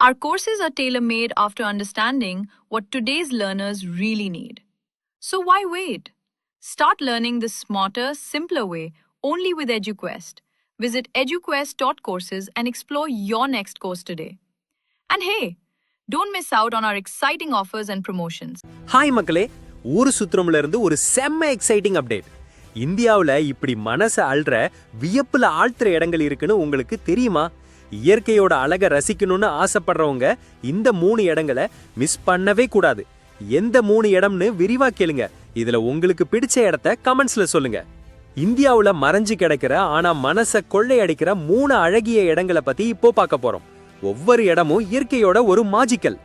Our courses are tailor made after understanding what today's learners really need. So why wait? Start learning the smarter, simpler way only with EduQuest. Visit eduquest.courses and explore your next course today. And hey, don't miss out on our exciting offers and promotions. Hi மக்களே ஊரு சுத்துறோம்ல இருந்து ஒரு செம்ம exciting update இந்தியாவுல இப்படி மனசை அள்ளுற வியப்புல ஆழ்த்துற இடங்கள் இருக்குன்னு உங்களுக்கு தெரியுமா இயற்கையோட அழகை ரசிக்கணும்னு ஆசைப்படுறவங்க இந்த மூணு இடங்களை மிஸ் பண்ணவே கூடாது. எந்த மூணு இடம்னு விரிவா கேளுங்க. இதுல உங்களுக்கு பிடிச்ச இடத்த கமெண்ட்ஸ்ல சொல்லுங்க. இந்தியாவில் மறைஞ்சு கிடக்கிற ஆனா மனசை கொள்ளையடிக்கிற மூணு அழகிய இடங்களை பத்தி இப்போ பார்க்க போறோம். ஒவ்வொரு இடமும் இயற்கையோட ஒரு மாஜிக்கல்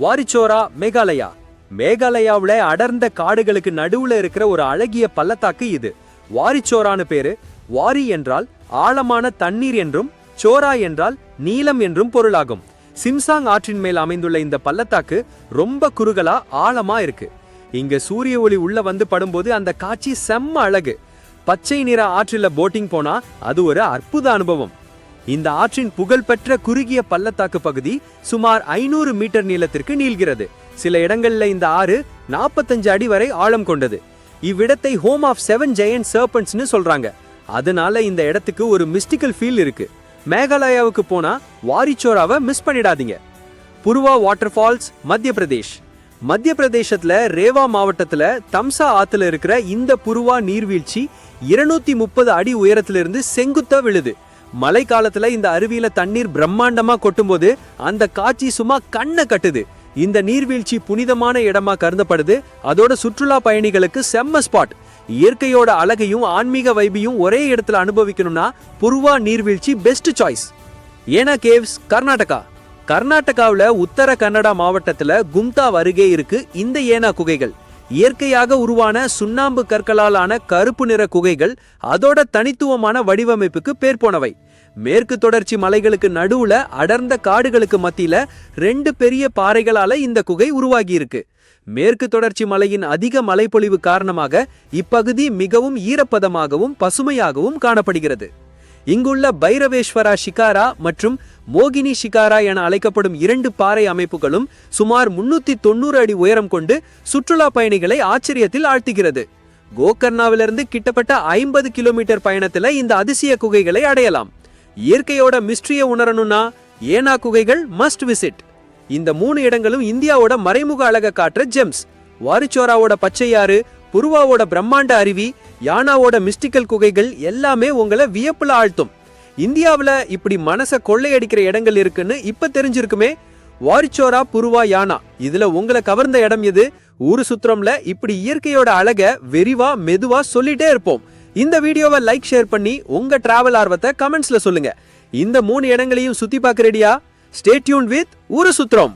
வாரிச்சோரா மேகாலயா. மேகாலயாவில் அடர்ந்த காடுகளுக்கு நடுவுல இருக்கிற ஒரு அழகிய பள்ளத்தாக்கு இது. வாரிச்சோரான்னு பேரு. வாரி என்றால் ஆழமான தண்ணீர் என்றும் சோரா என்றால் நீலம் என்றும் பொருளாகும். சிம்சாங் ஆற்றின் மேல் அமைந்துள்ள இந்த பள்ளத்தாக்கு ரொம்ப குறுகலா ஆழமா இருக்கு. இங்க சூரிய ஒளி உள்ள வந்து படும்போது அந்த காட்சி செம்ம அழகு. பச்சை நிற ஆற்றில போட்டிங் போனா அது ஒரு அற்புத அனுபவம். இந்த ஆற்றின் புகழ்பெற்ற குறுகிய பள்ளத்தாக்கு பகுதி சுமார் ஐநூறு மீட்டர் நீளத்திற்கு நீள்கிறது. சில இடங்கள்ல இந்த ஆறு நாற்பத்தஞ்சு அடி வரை ஆழம் கொண்டது. இவ்விடத்தை ஹோம் ஆஃப் செவன் ஜெயண்ட் சர்பன்ட்ஸ்னு சொல்றாங்க. அதனால இந்த இடத்துக்கு ஒரு மிஸ்டிக்கல் ஃபீல் இருக்கு. மேகாலயாவுக்கு போனா வாரிச்சோராவை மிஸ் பண்ணிடாதீங்க. புருவா வாட்டர் ஃபால்ஸ் மத்திய பிரதேஷ். மத்திய பிரதேசத்துல ரேவா மாவட்டத்துல தம்சா ஆத்துல இருக்கிற இந்த புருவா நீர்வீழ்ச்சி இருநூத்தி முப்பது அடி உயரத்திலிருந்து செங்குத்தா விழுது. மழை காலத்துல இந்த அருவியில தண்ணீர் பிரம்மாண்டமா கொட்டும்போது அந்த காட்சி சும்மா கண்ணை கட்டுது. இந்த நீர்வீழ்ச்சி புனிதமான இடமா கருதப்படுது. அதோட சுற்றுலா பயணிகளுக்கு செம்ம ஸ்பாட் இயற்கையோட அழகையும் ஆன்மீக வைபியும் ஒரே இடத்துல அனுபவிக்கணும்னா புருவா நீர்வீழ்ச்சி பெஸ்ட் சாய்ஸ் ஏனா கேவ்ஸ் கர்நாடகா. கர்நாடகாவில் உத்தர கன்னடா மாவட்டத்தில் கும்தா அருகே இருக்கு இந்த ஏனா குகைகள். இயற்கையாக உருவான சுண்ணாம்பு கற்களால் ஆன கருப்பு நிற குகைகள் அதோட தனித்துவமான வடிவமைப்புக்கு பேர் போனவை. மேற்கு தொடர்ச்சி மலைகளுக்கு நடுவுல அடர்ந்த காடுகளுக்கு மத்தியில ரெண்டு பெரிய பாறைகளால இந்த குகை உருவாகி இருக்கு மேற்கு தொடர்ச்சி மலையின் அதிக மழைப்பொழிவு காரணமாக இப்பகுதி மிகவும் ஈரப்பதமாகவும் பசுமையாகவும் காணப்படுகிறது. இங்குள்ள பைரவேஸ்வரா ஷிகாரா மற்றும் மோகினி ஷிகாரா என அழைக்கப்படும் இரண்டு பாறை அமைப்புகளும் சுமார் முன்னூத்தி தொண்ணூறு அடி உயரம் கொண்டு சுற்றுலா பயணிகளை ஆச்சரியத்தில் ஆழ்த்துகிறது. கோகர்ணாவிலிருந்து கிட்டத்தட்ட ஐம்பது கிலோமீட்டர் பயணத்தில் இந்த அதிசய குகைகளை அடையலாம். இயற்கையோட மிஸ்ட்ரியை உணரணும்னா ஏனா குகைகள் மஸ்ட் விசிட் இந்த மூணு இடங்களும் இந்தியாவோட மறைமுக அழக காட்டுற ஜெம்ஸ் வாரிச்சோராவோட பச்சையாறு புருவாவோட பிரம்மாண்ட அருவி யானாவோட மிஸ்டிக்கல் குகைகள் எல்லாமே உங்களை வியப்புல ஆழ்த்தும். இந்தியாவில் இப்படி மனசை கொள்ளையடிக்கிற இடங்கள் இருக்குன்னு இப்ப தெரிஞ்சிருக்குமே? வாரிச்சோரா புருவா யானா. இதுல உங்களை கவர்ந்த இடம் எது? ஊரு சுத்திரம்ல இப்படி இயற்கையோட அழக வெறிவா மெதுவா சொல்லிட்டே இருப்போம். இந்த வீடியோவை லைக் ஷேர் பண்ணி உங்க டிராவல் ஆர்வத்தை கமெண்ட்ஸ்ல சொல்லுங்க. இந்த மூணு இடங்களையும் சுத்தி பார்க்க ரெடியா ஸ்டேட்யூன் வித் ஊரு சுத்திரம்.